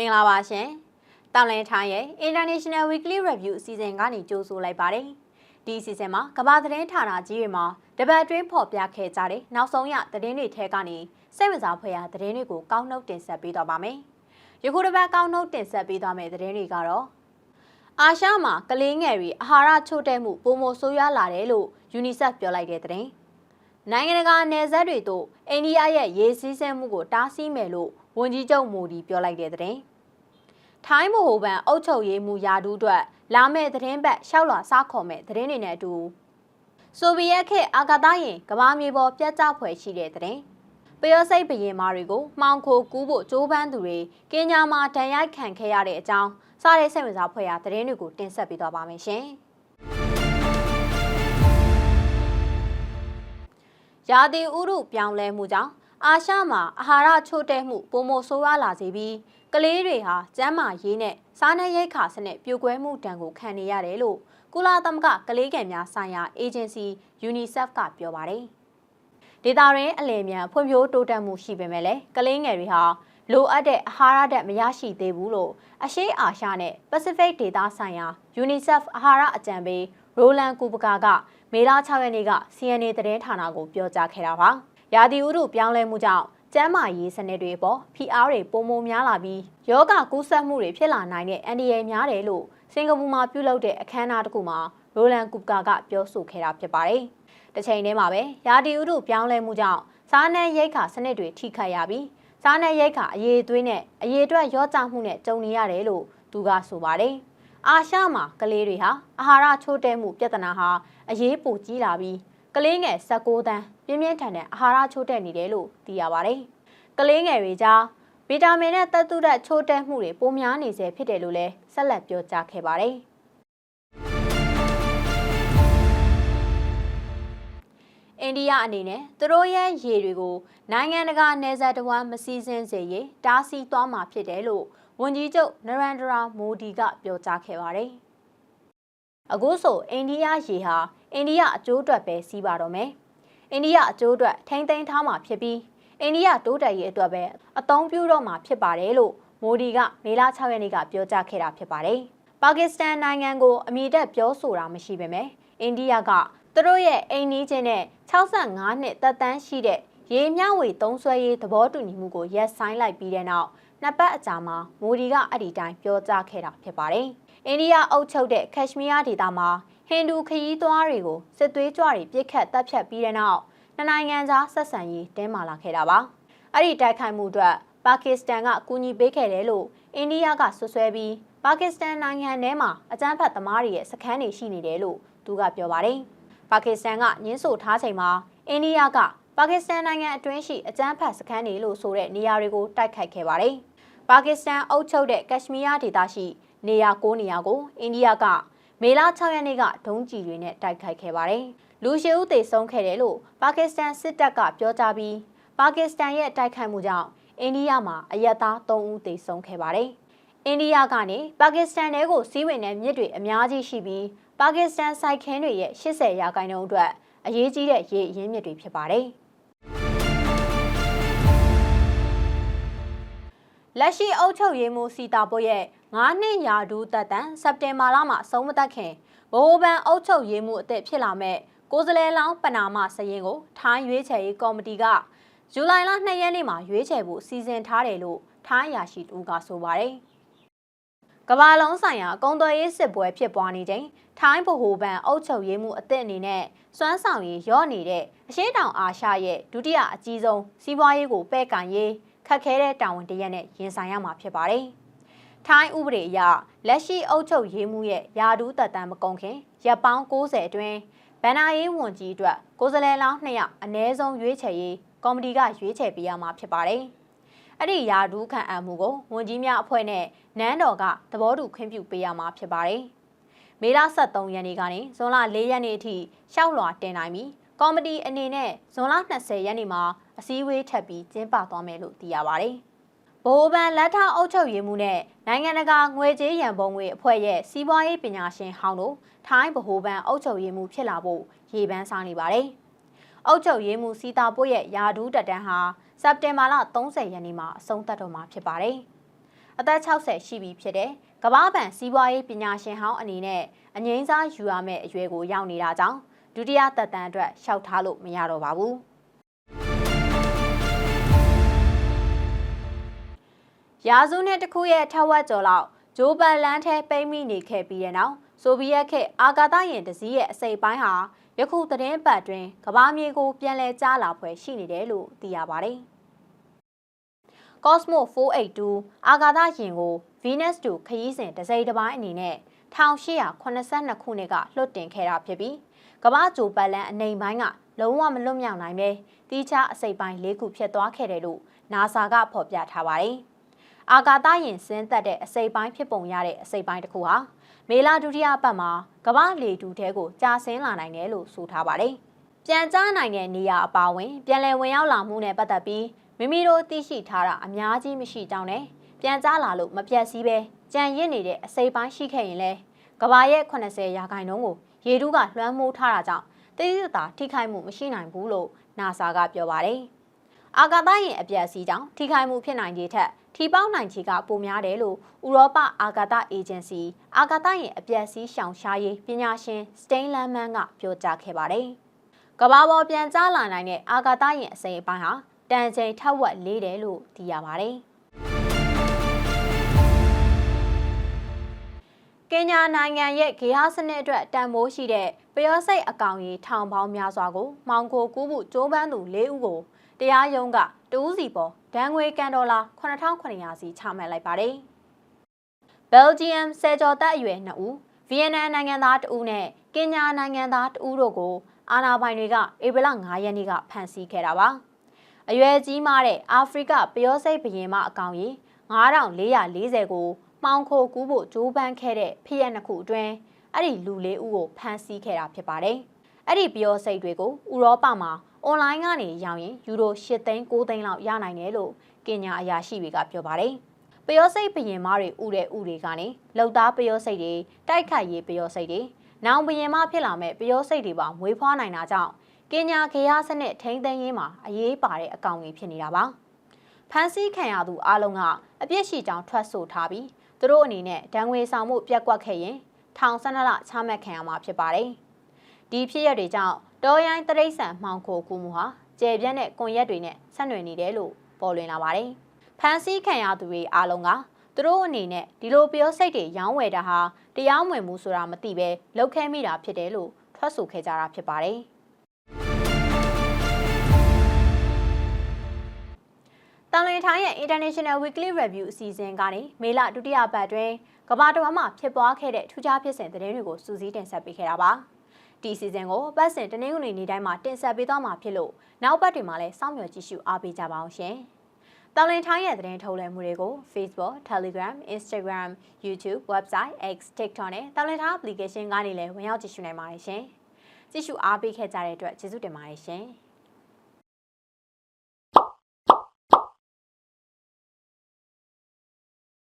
မင်္ဂလာပါရှင်။တောင်လန်ထိုင်းရဲ့ International Weekly Review အစီအစဉ်ကနေကြိုဆိုလိုက်ပါတယ်။ဒီအစီအစဉ်မှာကမ္ဘာသတင်းဌာနကြီးတွေမှာတပတ်အတွင်းဖော်ပြခဲ့ကြတဲ့နောက်ဆုံးရသတင်းတွေထဲကနေစိတ်ဝင်စားဖွယ်ရာသတင်းတွေကိုကောက်နှုတ်တင်ဆက်ပေးတော့ပါမယ်။ယခုတစ်ပတ်ကောက်နှုတ်တင်ဆက်ပေးသွားမယ့်သတင်းတွေကတော့အာရှမှာကလေးငယ်တွေအာဟာရချို့တဲ့မှုပုံမဆိုးရွားလာတယ်လို့ UNICEF ပြောလိုက်တဲ့သတင်း။နိုင်ငံတကာနယ်စပ်တွေတို့အိန္ဒိယရဲ့ရေစည်းစိမ်မှုကိုတားဆီးမယ်လို့ဝန်ကြီးချုပ်မိုဒီပြောလိုက်တဲ့သတင်း။ ထိုင်းမဟိုဘန်အုပ်ချုပ်ရေးမှုယာဒူးအတွက်လာမယ့်သတင်းပတ်ရှောက်လာစားခေါ်မဲ့သတင်းတွေနဲ့အတူဆိုဗီယက်ခေတ်အာကာသယာဉ်ကမ္ဘာမြေပေါ်ပြတ်ကျဖွယ်ရှိတဲ့သတင်း။ပယောစိတ်ဘရင်မာတွေကိုမှောင်ခိုကူးဖို့ကြိုးပမ်းသူတွေကင်ညာမှာဒဏ်ရိုက်ခံခဲ့ရတဲ့အကြောင်းစားတဲ့စိတ်ဝင်စားဖွယ်ရာသတင်းတွေကိုတင်ဆက်ပေးသွားပါမယ်ရှင်။ရာသီဥတုပြောင်းလဲမှုကြောင့် အာရှမှာအာဟာရချို့တဲ့မှုပုံမဆိုးရွားလာစေပြီးကလေးတွေဟာကျန်းမာရေးနဲ့စားနပ်ရိက္ခာစနစ်ပြိုကွဲမှုတံကိုခံနေရတယ်လို့ကုလသမဂ္ဂကလေးငယ်များဆိုင်ရာအေဂျင်စီ UNICEF ကပြောပါတယ်။ဒေတာရင်းအလယ်မြန်ဖွံ့ဖြိုးတိုးတက်မှုရှိပေမဲ့လည်းကလေးငယ်တွေဟာလိုအပ်တဲ့အာဟာရဓာတ်မရရှိသေးဘူးလို့အရှေ့အာရှနဲ့ Pacific ဒေသဆိုင်ရာ UNICEF အာဟာရအကြံပေးရိုလန်ကူပကာကမေလ6ရက်နေ့က CNA သတင်းဌာနကိုပြောကြားခဲ့တာပါ။ ရာသီဥတုပြောင်းလဲမှုကြောင့်ကျန်းမာရေးစနစ်တွေပေါ်ဖိအားတွေပုံမများလာပြီးယောဂကူးစက်မှုတွေဖြစ်လာနိုင်တဲ့အန္တရာယ်များတယ်လို့စင်ကာပူမှာပြုလုပ်တဲ့အခမ်းအနားတစ်ခုမှာရိုလန်ကူကာကပြောဆိုခဲ့တာဖြစ်ပါတယ်။တစ်ချိန်တည်းမှာပဲရာသီဥတုပြောင်းလဲမှုကြောင့်စားနပ်ရိက္ခာစနစ်တွေထိခိုက်ရပြီးစားနပ်ရိက္ခာအရေးသွေးနဲ့အရေးအတွက်ရော့ကျမှုနဲ့ကြုံနေရတယ်လို့သူကဆိုပါတယ်။အာရှမှာကလေးတွေဟာအာဟာရချိုးတဲမှုပြဿနာဟာအရေးပိုကြီးလာပြီးကလေးငယ်16တန်း ပြင်းပြင်းထန်ထန်အာဟာရချိုးတက်နေတယ်လို့သိရပါတယ်။ကလေးငယ်တွေကြားဗီတာမင်နဲ့သက်သုဓာတ်ချိုးတက်မှုတွေပိုများနေစေဖြစ်တယ်လို့လည်းဆက်လက်ပြောကြားခဲ့ပါတယ်။အိန္ဒိယအနေနဲ့သူတို့ရဲ့ရေတွေကိုနိုင်ငံတကာနယ်စပ်တဝမ်းမစည်းစင်းစေရေးတားဆီးသွားမှာဖြစ်တယ်လို့ဝန်ကြီးချုပ်နရန်ဒရာမိုဒီကပြောကြားခဲ့ပါတယ်။အခုဆိုအိန္ဒိယရေဟာအိန္ဒိယအကျိုးအတွက်ပဲစီးပါတော့မယ်။ အိန္ဒိယအကျိုးအတွက်ထိမ့်သိမ်းထားမှာဖြစ်ပြီးအိန္ဒိယတိုးတက်ရေးအတွက်ပဲအသုံးပြုတော့မှာဖြစ်ပါတယ်လို့မိုဒီကမေလ6ရက်နေ့ကပြောကြားခဲ့တာဖြစ်ပါတယ်။ပါကစ္စတန်နိုင်ငံကိုအမိတက်ပြောဆိုတာမရှိပေမဲ့အိန္ဒိယကသူတို့ရဲ့အိမ်နီးချင်းနဲ့65နှစ်သက်တမ်းရှိတဲ့ရေမျှဝေသုံးစွဲရေးသဘောတူညီမှုကိုရက်ဆိုင်လိုက်ပြီးတဲ့နောက်နှစ်ပတ်အကြာမှာမိုဒီကအဲ့ဒီတိုင်းပြောကြားခဲ့တာဖြစ်ပါတယ်။အိန္ဒိယအုပ်ချုပ်တဲ့ကက်ရှမီးယားဒေသမှာ ဟင်ဒူခရီးသွားတွေကိုစစ်သွေးကြွတွေပြစ်ခတ်တပ်ဖြတ်ပြီးတဲ့နောက်နှစ်နိုင်ငံကြားဆက်ဆံရေးတင်းမာလာခဲ့တာပါ။အဲ့ဒီတိုက်ခိုက်မှုအတွက်ပါကစ္စတန်ကကူညီပေးခဲ့တယ်လို့အိန္ဒိယကဆွဆွဲပြီးပါကစ္စတန်နိုင်ငံထဲမှာအကြမ်းဖက်သမားတွေရဲ့စခန်းတွေရှိနေတယ်လို့သူကပြောပါတယ်။ပါကစ္စတန်ကညှင်းဆိုထားချိန်မှာအိန္ဒိယကပါကစ္စတန်နိုင်ငံအတွင်းရှိအကြမ်းဖက်စခန်းတွေလို့ဆိုတဲ့နေရာတွေကိုတိုက်ခိုက်ခဲ့ပါတယ်။ပါကစ္စတန်အုပ်ချုပ်တဲ့ကက်ရှမီးယားဒေသရှိနေရာ၉နေရာကိုအိန္ဒိယက မေလ6ရက်နေ့ကဒုံးကျည်တွေနဲ့တိုက်ခိုက်ခဲ့ပါတယ်။လူရှိဦးသေဆုံးခဲ့တယ်လို့ပါကစ္စတန်စစ်တပ်ကပြောကြားပြီးပါကစ္စတန်ရဲ့တိုက်ခိုက်မှုကြောင့်အိန္ဒိယမှာအရက်သား3ဦးသေဆုံးခဲ့ပါတယ်။အိန္ဒိယကနေပါကစ္စတန်ထဲကိုစီးဝင်တဲ့မြစ်တွေအများကြီးရှိပြီးပါကစ္စတန်စိုက်ခင်းတွေရဲ့80ရာခိုင်နှုန်းအတွက်အရေးကြီးတဲ့ရေအရင်းမြစ်တွေဖြစ်ပါတယ်။ လက်ရှိအုပ်ချုပ်ရေးမှူးစီတာပို့ရဲ့9နှစ်ရာထူးသက်တမ်းစက်တင်ဘာလမှာဆုံးမသက်ခင်ဗဟိုဘဏ်အုပ်ချုပ်ရေးမှူးအသစ်ဖြစ်လာမဲ့ကိုယ်စားလှယ်လောင်းပနာမစရင်ကိုထိုင်းရွေးချယ်ရေးကော်မတီကဇူလိုင်လ2ရက်နေ့မှာရွေးချယ်ဖို့စီစဉ်ထားတယ်လို့ထိုင်းအရာရှိတူကဆိုပါတယ်။ကမ္ဘာလုံးဆိုင်ရာကုန်သွယ်ရေးစစ်ပွဲဖြစ်ပွားနေချိန်ထိုင်းဗဟိုဘဏ်အုပ်ချုပ်ရေးမှူးအသစ်အနေနဲ့စွမ်းဆောင်ရည်ရော့နေတဲ့အရှေ့တောင်အာရှရဲ့ဒုတိယအကြီးဆုံးစီးပွားရေးကိုပဲ့ကန်ရေး ခက်ခဲတဲ့တာဝန်တရက်နဲ့ရင်ဆိုင်ရမှာဖြစ်ပါတယ်။ထိုင်းဥပဒေအရလက်ရှိအုပ်ချုပ်ရေးမှုရဲ့ယာဒူးသက်တမ်းမကုန်ခင်ရပ်ပေါင်း90အတွင်းဗန်နာရေးဝန်ကြီးအတွက်ကိုယ်စားလှယ်လောင်း2ယောက်အ ਨੇ ဆုံးရွေးချယ်ရေးကော်မတီကရွေးချယ်ပေးရမှာဖြစ်ပါတယ်။အဲ့ဒီယာဒူးခံအပ်မှုကိုဝန်ကြီးများအဖွဲ့နဲ့နန်းတော်ကသဘောတူခွင့်ပြုပေးရမှာဖြစ်ပါတယ်။မေလ23ရက်နေ့ကနေဇွန်လ4ရက်နေ့အထိရှောက်လွှာတင်နိုင်ပြီးကော်မတီအနေနဲ့ဇွန်လ20ရက်နေ့မှာ အစည်းအဝေးထပ်ပြီးကျင်းပသွားမယ်လို့သိရပါတယ်။ဗဟိုဘဏ်လက်ထောက်အုပ်ချုပ်ရေးမှူးနဲ့နိုင်ငံတကာငွေကြေးရန်ပုံငွေအဖွဲ့ရဲ့စီးပွားရေးပညာရှင်ဟောင်းတို့ထိုင်းဗဟိုဘဏ်အုပ်ချုပ်ရေးမှူးဖြစ်လာဖို့ရေပန်းစားနေပါတယ်။အုပ်ချုပ်ရေးမှူးစီတာပို့ရဲ့ယာဒူးတက်တန်းဟာစက်တင်ဘာလ30ရက်နေ့မှာအဆုံးသတ်တော့မှာဖြစ်ပါတယ်။အသက်60ရှိပြီဖြစ်တဲ့ကမ္ဘာ့ဘဏ်စီးပွားရေးပညာရှင်ဟောင်းအနေနဲ့အငိမ့်စားယူရမယ့်အရွယ်ကိုရောက်နေတာကြောင့်ဒုတိယသက်တမ်းအတွက်ရှောက်ထားလို့မရတော့ပါဘူး။ ရာစုနှစ်တစ်ခုရဲ့ထက်ဝက်ကျော်လောက်ဂျိုးပန်လန်းထဲပိတ်မိနေခဲ့ပြီးတဲ့နောက်ဆိုဗီယက်ခေတ်အာကာသယာဉ်တစ်စီးရဲ့အစိပ်ပိုင်းဟာယခုသတင်းပတ်တွင်ကမ္ဘာမြေကိုပြန်လည်ကြားလာဖွယ်ရှိနေတယ်လို့သိရပါတယ်။ Cosmo 482အာကာသယာဉ်ကို Venus 2ခရီးစဉ်တစ်စိမ်တစ်ပိုင်းအနေနဲ့1882ခုနှစ်ကလွှတ်တင်ခဲ့တာဖြစ်ပြီးကမ္ဘာဂျိုပတ်လန်အနေပိုင်းကလုံးဝမလွတ်မြောက်နိုင်ပဲတီးခြားအစိပ်ပိုင်း၄ခုဖြစ်သွားခဲ့တယ်လို့ NASA ကဖော်ပြထားပါတယ်။ အာကာသယာဉ်ဆင်းသက်တဲ့အစိပ်ပိုင်းဖြစ်ပုံရတဲ့အစိပ်ပိုင်းတစ်ခုဟာမေလဒုတိယပတ်မှာကမ္ဘာလေတူထဲကိုကြာဆင်းလာနိုင်တယ်လို့ဆိုထားပါတယ်။ပြန်ကြားနိုင်တဲ့နေရာအပါအဝင်ပြန်လည်ဝင်ရောက်လာမှုနဲ့ပတ်သက်ပြီးမိမိတို့သိရှိထားတာအများကြီးမရှိကြောင်းနဲ့ပြန်ကြားလာလို့မပြတ်စည်းပဲကြံရစ်နေတဲ့အစိပ်ပိုင်းရှိခဲ့ရင်လဲကဘာရဲ့80ရာခိုင်နှုန်းကိုရေတူးကလွှမ်းမိုးထားတာကြောင့်တိတိကျထိခိုက်မှုမရှိနိုင်ဘူးလို့ NASA ကပြောပါတယ်။အာကာသယာဉ်အပြက်စီးကြောင့်ထိခိုက်မှုဖြစ်နိုင်ခြေထက် ထိပေါက်နိုင်ခြေကပိုများတယ်လို့ဥရောပအာကာသအေဂျင်စီအာကာသယာဉ်အပြက်စီးရှောင်ရှားရေးပညာရှင်စတိန်လန်မန်ကပြောကြားခဲ့ပါတယ်။ကဘာပေါ်ပြန်ကြားလာနိုင်တဲ့အာကာသယာဉ်အစိမ်းအပိုင်းဟာတန်ချိန်ထက်ဝက်လေးတယ်လို့သိရပါတယ်။ကင်ညာနိုင်ငံရဲ့ဂေဟာစနစ်အတွက်တန်ဖိုးရှိတဲ့ပျောစိတ်အကောင်ကြီးထောင်ပေါင်းများစွာကိုမောင်ခိုကူးမှုကြိုးပမ်းသူ၄ဦးကို တရားရုံးကတဦးစီပေါ်ဒဏ်ငွေကန်ဒေါ်လာ8900စီချမှတ်လိုက်ပါတယ်။ဘယ်ဂျီယမ်ဆယ်ကျော်သက်အရွယ်2ဦးဗီယက်နမ်နိုင်ငံသား2ဦးနဲ့ကင်ညာနိုင်ငံသား2ဦးတို့ကိုအာဏာပိုင်တွေကဧပြီလ9ရက်နေ့ကဖမ်းဆီးခဲ့တာပါ။အရွယ်ကြီးမားတဲ့အာဖရိကပျောစိတ်ဘရင်မအကောင်ကြီး9440ကိုမှောင်ခိုကူးဖို့ကြိုးပမ်းခဲ့တဲ့ဖြစ်ရပ်နှစ်ခုအတွင်းအဲ့ဒီလူလေးဦးကိုဖမ်းဆီးခဲ့တာဖြစ်ပါတယ်။အဲ့ဒီပျောစိတ်တွေကိုဥရောပမှာ အွန်လိုင်းကနေရောင်းရင်ယူရို8သိန်း9သိန်းလောက်ရနိုင်တယ်လို့ကင်ညာအရာရှိတွေကပြောပါတယ်။ပျောစိတ်ဘရင်မတွေဥတဲ့ဥတွေကနေလောက်သားပျောစိတ်တွေတိုက်ခိုက်ရေးပျောစိတ်တွေနောင်ဘရင်မဖြစ်လာမဲ့ပျောစိတ်တွေပါမွေးဖွားနိုင်တာကြောင့်ကင်ညာခေယစနစ်ထိန်းသိမ်းရေးမှာအရေးပါတဲ့အကောင့်ကြီးဖြစ်နေတာပါဖန်ဆီးခံရသူအလုံးကအပြစ်ရှိကြောင်းထွက်ဆိုထားပြီးသူတို့အနေနဲ့ဒဏ်ငွေဆောင်မှုပြက်ကွက်ခဲ့ရင်ထောင်၁၂လချမှတ်ခံရမှာဖြစ်ပါတယ်ဒီဖြစ်ရပ်တွေကြောင့် တောရိုင်းတရိษံမှောင်ခိုကူမှုဟာကျယ်ပြန့်တဲ့ကွန်ရက်တွေနဲ့ဆက်နွယ်နေတယ်လို့ပေါ်လွင်လာပါတယ်ဖန်ဆီးခံရသူတွေအလုံးကသူတို့အနေနဲ့ဒီလိုပြောစိတ်တွေရောင်းဝယ်တာဟာတရားမဝင်မှုဆိုတာမသိပဲလောက်ခဲမိတာဖြစ်တယ်လို့ထွက်ဆိုခဲ့ကြတာဖြစ်ပါတယ်။တန်လွင်ထိုင်းရဲ့ International Weekly Review အစီအစဉ်ကနေမေလဒုတိယပတ်တွင်ကမ္ဘာတစ်ဝန်းမှာဖြစ်ပွားခဲ့တဲ့ထူးခြားဖြစ်စဉ်သတင်းတွေကိုစူးစီးတင်ဆက်ပေးခဲ့တာပါ။ ဒီစီဇန်ကိုပတ်စဉ်တနင်္ဂနွေနေ့တိုင်းမှာတင်ဆက်ပေးသွားမှာဖြစ်လို့နောက်ပတ်တွေမှာလည်းစောင့်မျှော်ကြည့်ရှုအားပေးကြပါအောင်ရှင်။တောင်လင်ထိုင်းရဲ့သတင်းထုတ်လွှင့်မှုတွေကို Facebook, Telegram, Instagram, YouTube, Website, X, TikTok နဲ့တောင်လင်ထိုင်း application ကနေလည်းဝင်ရောက်ကြည့်ရှုနိုင်ပါတယ်ရှင်။ကြည့်ရှုအားပေးခဲ့ကြတဲ့အတွက်ကျေးဇူးတင်ပါတယ်ရှင်။